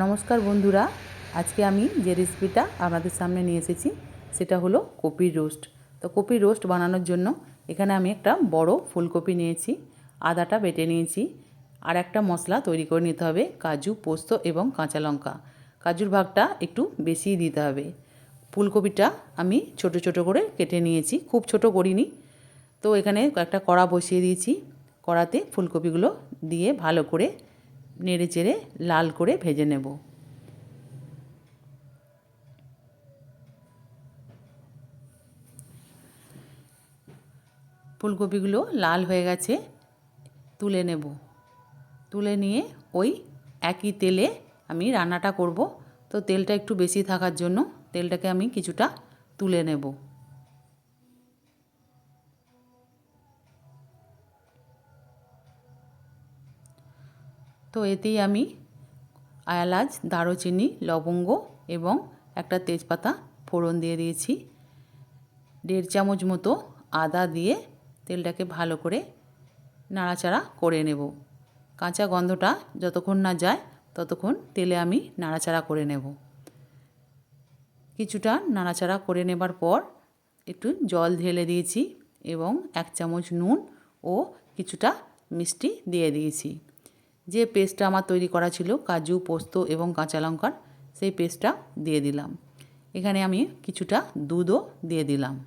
নমস্কার বন্ধুরা, আজকে আমি যে রেসিপিটা আপনাদের সামনে নিয়ে এসেছি, সেটা হলো কপির রোস্ট। তো কপির রোস্ট বানানোর জন্য এখানে আমি একটা বড় ফুলকপি নিয়েছি, আদাটা বেটে নিয়েছি, আর একটা মশলা তৈরি করে নিতে হবে, কাজু, পোস্ত এবং কাঁচা লঙ্কা। কাজুর ভাগটা একটু বেশিই দিতে হবে। ফুলকপিটা আমি ছোট ছোট করে কেটে নিয়েছি, খুব ছোট করিনি। তো এখানে একটা কড়া বসিয়ে দিয়েছি, কড়াতে ফুলকপিগুলো দিয়ে ভালো করে নেড়ে চেড়ে লাল করে ভেজে নেব। ফুলকপিগুলো লাল হয়ে গেছে, তুলে নেব। তুলে নিয়ে ওই একই তেলে আমি রান্নাটা করব। তো তেলটা একটু বেশি থাকার জন্য তেলটাকে আমি কিছুটা তুলে নেব। তো এতেই আমি এলাচ, দারুচিনি, লবঙ্গ এবং একটা তেজপাতা ফোড়ন দিয়ে দিয়েছি। দেড় চামচ মতো আদা দিয়ে তেলটাকে ভালো করে নাড়াচাড়া করে নেব। কাঁচা গন্ধটা যতক্ষণ না যায় ততক্ষণ তেলে আমি নাড়াচাড়া করে নেব। কিছুটা নাড়াচাড়া করে নেবার পর একটু জল ঢেলে দিয়েছি এবং এক চামচ নুন ও কিছুটা মিষ্টি দিয়ে দিয়েছি। যে পেস্টটা আমার তৈরি করা ছিল, কাজু, পোস্ত এবং কাঁচা লঙ্কার, সেই পেস্টটা দিয়ে দিলাম। এখানে আমি কিছুটা দুধও দিয়ে দিলাম।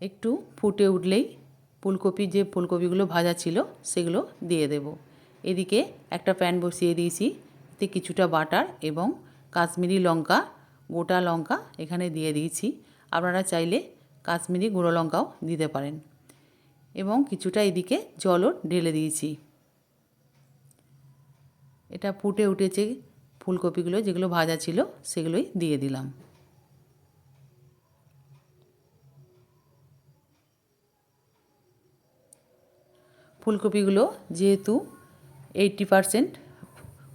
একটু ফুটে উঠলেই ফুলকপি, যে ফুলকপিগুলো ভাজা ছিল, সেগুলো দিয়ে দেব। এদিকে একটা প্যান বসিয়ে দিয়েছি, এতে কিছুটা বাটার এবং কাশ্মীরি লঙ্কা, গোটা লঙ্কা এখানে দিয়ে দিয়েছি। আপনারা চাইলে কাশ্মীরি গুঁড়ো লঙ্কাও দিতে পারেন। এবং কিছুটা এদিকে জলও ঢেলে দিয়েছি। এটা ফুটে উঠেছে ফুলকপিগুলো, যেগুলো ভাজা ছিল, সেগুলোই দিয়ে দিলাম। ফুলকপিগুলো যেহেতু এইটটি পারসেন্ট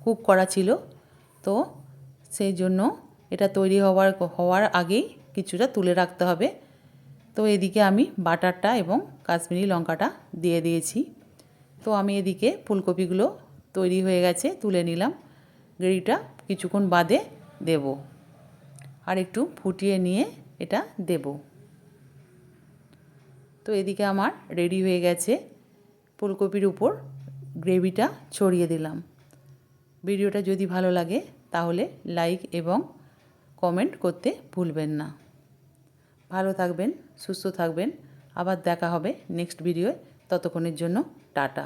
কুক করা ছিল, তো সেই জন্য এটা তৈরি হওয়ার হওয়ার আগেই কিছুটা তুলে রাখতে হবে। তো এদিকে আমি বাটারটা এবং কাশ্মীরি লঙ্কাটা দিয়ে দিয়েছি। তো আমি এদিকে ফুলকপিগুলো তৈরি হয়ে গেছে, তুলে নিলাম। গ্রেভিটা কিছুক্ষণ বাদে দেব আর একটু ফুটিয়ে নিয়ে এটা দেব। তো এদিকে আমার রেডি হয়ে গেছে। ফুলকপির উপর গ্রেভিটা ছড়িয়ে দিলাম। ভিডিওটা যদি ভালো লাগে তাহলে লাইক এবং কমেন্ট করতে ভুলবেন না। ভালো থাকবেন সুস্থ থাকবেন। আবার দেখা হবে নেক্সট ভিডিওয় ততক্ষণের জন্য টাটা।